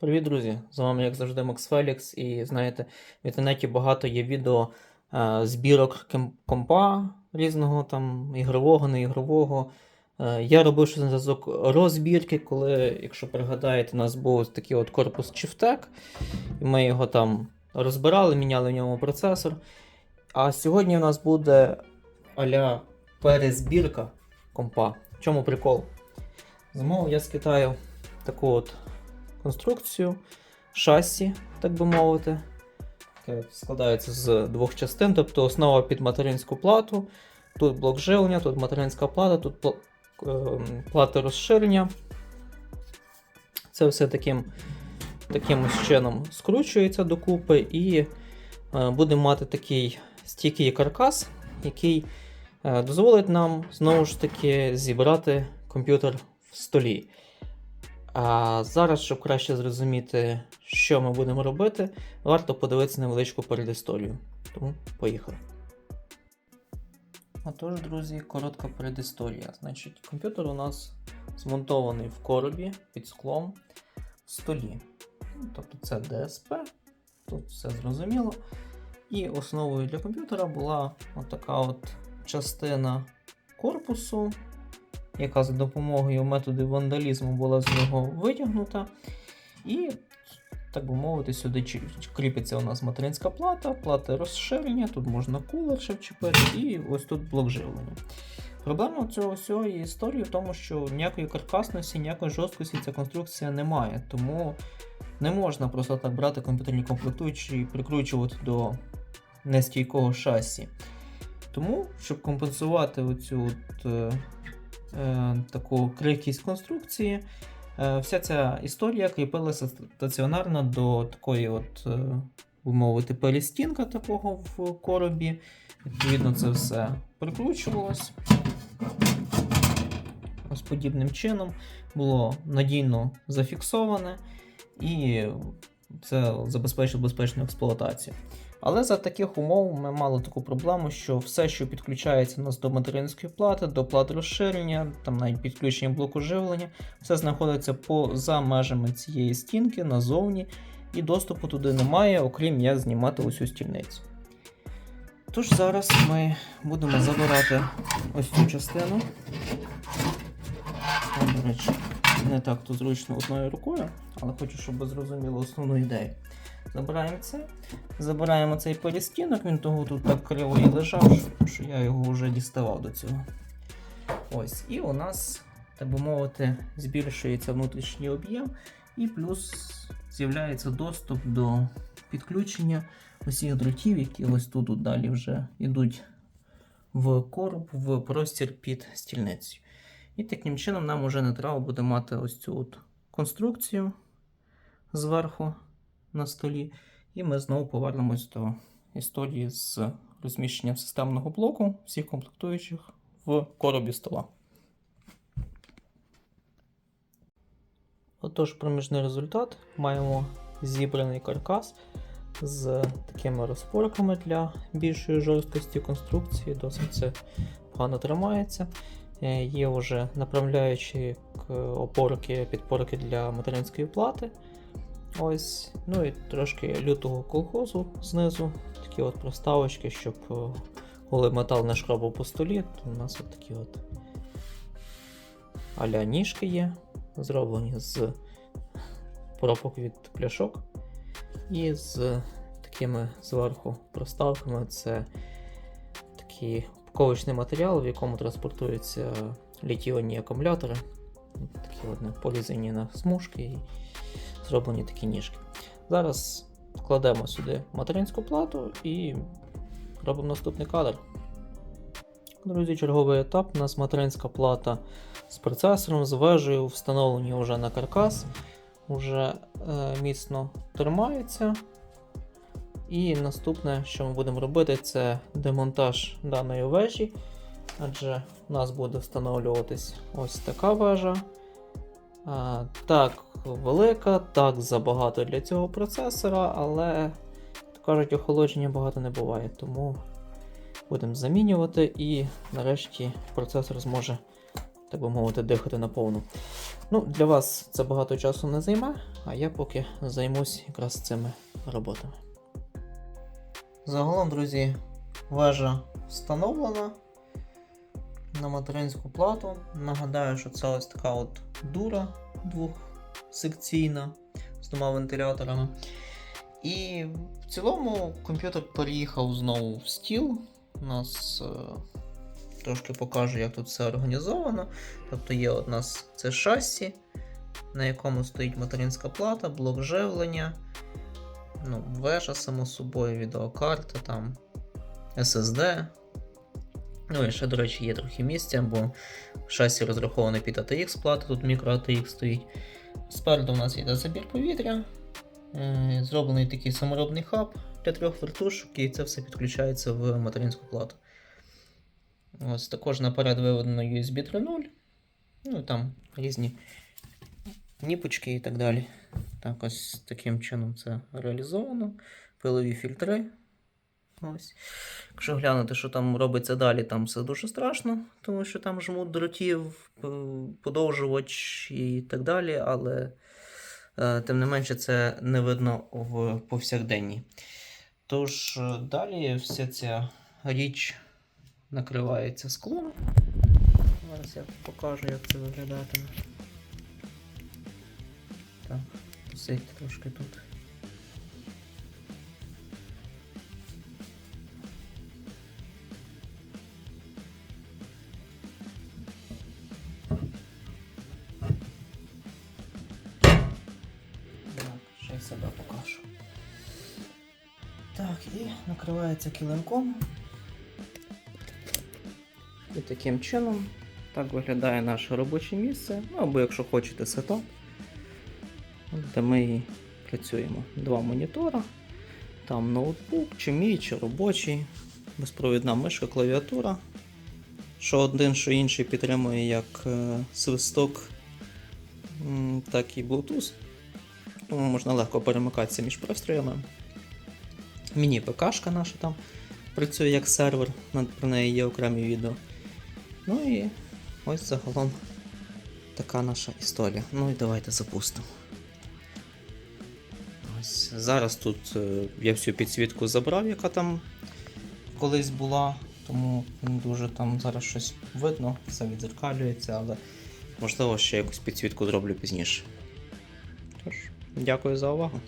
Привіт, друзі! З вами, як завжди, Макс Фелікс. І знаєте, в інтернеті багато є відео е, збірок компа різного там ігрового, неігрового. Е, я робив щось на зв'язок розбірки, коли, якщо пригадаєте, у нас був такий от корпус Чифтек, ми його там розбирали, міняли в ньому процесор. А сьогодні у нас буде аля перезбірка компа. В чому прикол? Замовив я з Китаю таку от конструкцію, шасі, так би мовити. Складається з двох частин, тобто основа під материнську плату. Тут блок живлення, тут материнська плата, тут ем, плата розширення. Це все таким, таким чином скручується докупи, і е, будемо мати такий стійкий каркас, який е, дозволить нам знову ж таки зібрати комп'ютер в столі. А зараз, щоб краще зрозуміти, що ми будемо робити, варто подивитися невеличку передісторію. Тому поїхали. Отож, друзі, коротка передісторія. Значить, комп'ютер у нас змонтований в коробі під склом в столі. Тобто це DSP, тут все зрозуміло. І основою для комп'ютера була отака от частина корпусу, яка за допомогою методу вандалізму була з нього витягнута. І, так би мовити, сюди кріпиться у нас материнська плата, плата розширення, тут можна кулер ще вчепити, і ось тут блок живлення. Проблема цього всього історії в тому, що ніякої каркасності, ніякої жорсткості ця конструкція не має. Тому не можна просто так брати комп'ютерні комплектуючі і прикручувати до нестійкого шасі. Тому, щоб компенсувати оцю от, е, таку крихкість конструкції, е, вся ця історія кріпилася стаціонарно до такої, от, е, мовити, перестінка такого в коробі. Відповідно, це все прикручувалось. Ось подібним чином було надійно зафіксоване і це забезпечило безпечну експлуатацію. Але за таких умов ми мали таку проблему, що все, що підключається у нас до материнської плати, до плати розширення, там навіть підключення блоку живлення, все знаходиться поза межами цієї стінки назовні, і доступу туди немає, окрім як знімати усю стільницю. Тож зараз ми будемо забирати ось цю частину. До речі, не так то зручно одною рукою, але хочу, щоб ви зрозуміли основну ідею. Забираємо це, забираємо цей перестінок, він того тут так криво і лежав, що, я його вже діставав до цього. Ось, і у нас, так би мовити, збільшується внутрішній об'єм, і плюс з'являється доступ до підключення усіх дротів, які ось тут далі вже йдуть в короб, в простір під стільницею. І таким чином нам вже не треба буде мати ось цю от конструкцію зверху на столі. І ми знову повернемось до історії з розміщенням системного блоку всіх комплектуючих в коробі стола. Отож, проміжний результат маємо зібраний каркас з такими розпорками для більшої жорсткості конструкції. Досить це погано тримається. Е, Є вже направляючі опорки, підпорки для материнської плати. Ось, ну і трошки лютого колхозу знизу. Такі от проставочки, щоб е, коли метал не шкробав по столі, то у нас от такі от аля ніжки є, зроблені з пропок від пляшок. І з такими зверху проставками це такий упаковочний матеріал, в якому транспортуються літіонні акумулятори. Такі от порізані на смужки зроблені такі ніжки. Зараз кладемо сюди материнську плату і робимо наступний кадр. Друзі, черговий етап. У нас материнська плата з процесором, з вежею, встановлені вже на каркас, вже е, міцно тримається. І наступне, що ми будемо робити, це демонтаж даної вежі. Адже у нас буде встановлюватись ось така вежа. А, так, велика, так забагато для цього процесора, але, кажуть, охолодження багато не буває, тому будемо замінювати і нарешті процесор зможе так би мовити, дихати наповну. Ну, для вас це багато часу не займе, а я поки займусь якраз цими роботами. Загалом, друзі, вежа встановлена на материнську плату. Нагадаю, що це ось така от дура двохсекційна з двома вентиляторами. І в цілому комп'ютер переїхав знову в стіл. У нас е, трошки покажу, як тут все організовано. Тобто є у нас це шасі, на якому стоїть материнська плата, блок живлення, ну, вежа, само собою, відеокарта, там, SSD. Ну і ще, до речі, є трохи місця, бо шасі розраховане під ATX плата, тут мікро ATX стоїть. Спереду у нас йде забір повітря. Е, Зроблений такий саморобний хаб для трьох вертушок, і це все підключається в материнську плату. Ось також наперед виведено USB 3.0. Ну там різні ніпочки і так далі. Так, ось таким чином це реалізовано. Пилові фільтри. Ось. Якщо глянути, що там робиться далі, там все дуже страшно, тому що там жмут дротів, е, подовжувач і так далі, але е, тим не менше це не видно в повсякденні. Тож е, далі вся ця річ накривається склом. Зараз я покажу, як це виглядатиме. Так, посидьте трошки тут. Себе покажу. Так, і накривається килимком. І таким чином так виглядає наше робоче місце. Ну або якщо хочете сетап, де ми працюємо. Два монітора, там ноутбук, чи мій, чи робочий, безпровідна мишка, клавіатура. Що один, що інший підтримує як е, свисток, так і Bluetooth. Тому можна легко перемикатися між пристроями. Міні-ПКшка наша там працює як сервер, про неї є окремі відео. Ну і ось загалом така наша історія. Ну і давайте запустимо. Ось зараз тут е, я всю підсвітку забрав, яка там колись була, тому дуже там зараз щось видно, все відзеркалюється, але можливо ще якусь підсвітку зроблю пізніше. Дякую за увагу.